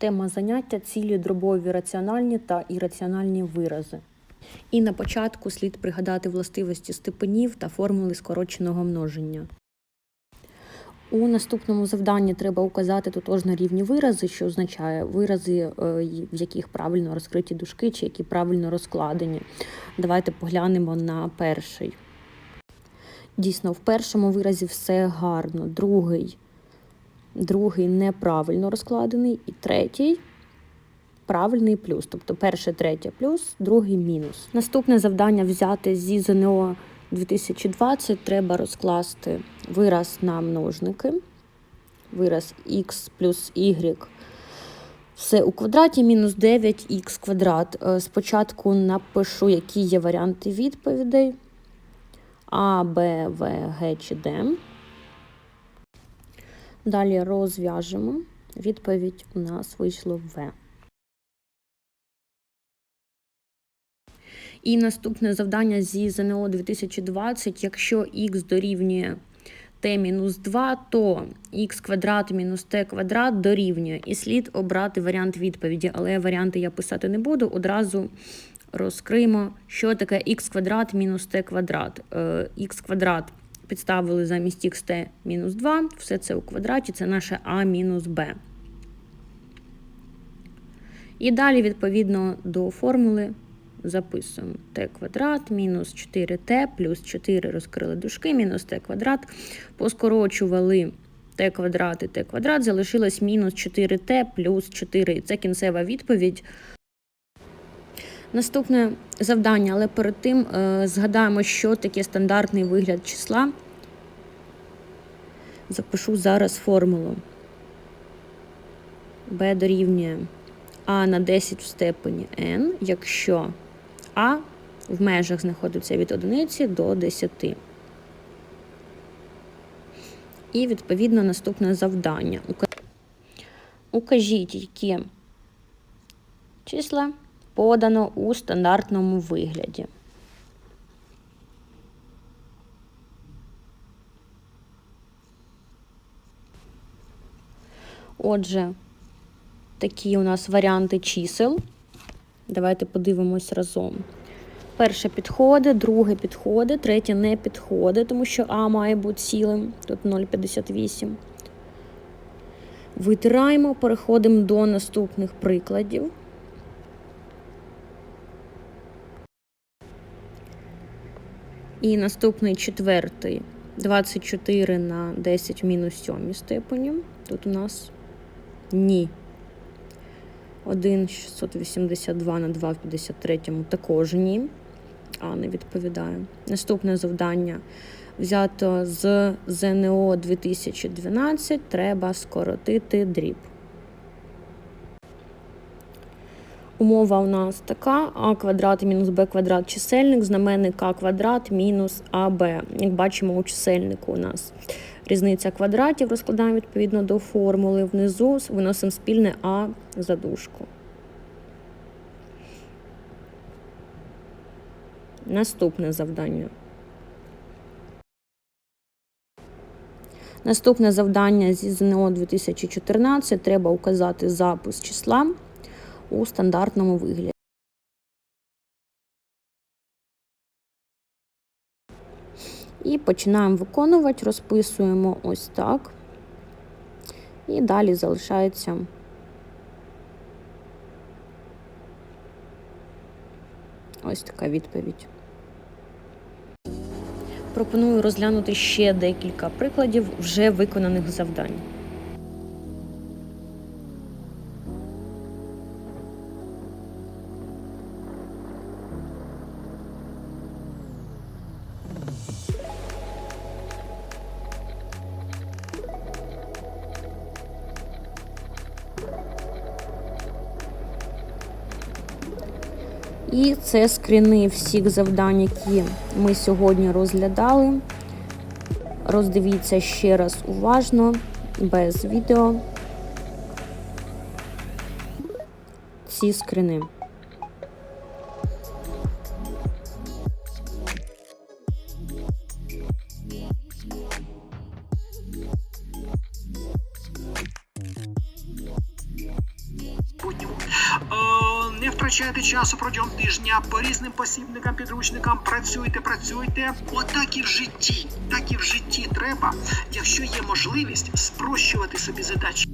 Тема заняття цілі дробові раціональні та ірраціональні вирази. І на початку слід пригадати властивості степенів та формули скороченого множення. У наступному завданні треба указати тотожно рівні вирази, що означає вирази, е, в яких правильно розкриті дужки чи які правильно розкладені. Давайте поглянемо на перший. Дійсно, в першому виразі все гарно. Другий, другий неправильно розкладений, і третій правильний плюс. Тобто перше, третє плюс, другий мінус. Наступне завдання взяти зі ЗНО 2020 треба розкласти вираз на множники. Вираз х плюс y. Все у квадраті мінус 9х квадрат. Е, Спочатку напишу, які є варіанти відповідей. А, Б, В, Г чи Д. Далі розв'яжемо. Відповідь у нас вийшло В. І наступне завдання зі ЗНО 2020. Якщо х дорівнює t-2, то х квадрат мінус t квадрат дорівнює. І слід обрати варіант відповіді, але варіанти я писати не буду. Одразу розкриємо, що таке х квадрат мінус t квадрат. х квадрат підставили замість xt мінус 2, все це у квадраті, це наше а мінус b. І далі, відповідно до формули, записуємо t квадрат мінус 4t плюс 4 розкрили дужки, мінус t квадрат. Поскорочували t квадрат і t квадрат, залишилось мінус 4t плюс 4. Це кінцева відповідь. Наступне завдання, але перед тим е, згадаємо, що таке стандартний вигляд числа. Запишу зараз формулу. b дорівнює а на 10 в степені n, якщо а в межах знаходиться від 1 до 10. І, відповідно, наступне завдання. Укажіть, які числа подано у стандартному вигляді. Отже, такі у нас варіанти чисел. Давайте подивимось разом. Перше підходить, друге підходить, третє не підходить, тому що А має бути цілим, тут 0,58. Витираємо, переходимо до наступних прикладів. І наступний четвертий 24 на 10 в мінус 7 степені. Тут у нас ні. 1,682 на 2 в 53 також ні. А, не відповідає. Наступне завдання взято з ЗНО 2012. Треба скоротити дріб. Умова у нас така: а квадрат мінус b квадрат чисельник, знаменник а квадрат мінус АБ. Як бачимо, у чисельнику у нас різниця квадратів, розкладаємо відповідно до формули. Внизу виносимо спільне А за дужку. Наступне завдання. Наступне завдання зі ЗНО 2014 треба указати запис числа у стандартному вигляді. І починаємо виконувати, розписуємо ось так. І далі залишається ось така відповідь. Пропоную розглянути ще декілька прикладів вже виконаних завдань. І це скріни всіх завдань, які ми сьогодні розглядали. Роздивіться ще раз уважно, без відео. Ці скрини. Втрачайте часу протягом тижня по різним посібникам, підручникам. Працюйте, працюйте. Отак і в житті. Так і в житті треба, якщо є можливість спрощувати собі задачі.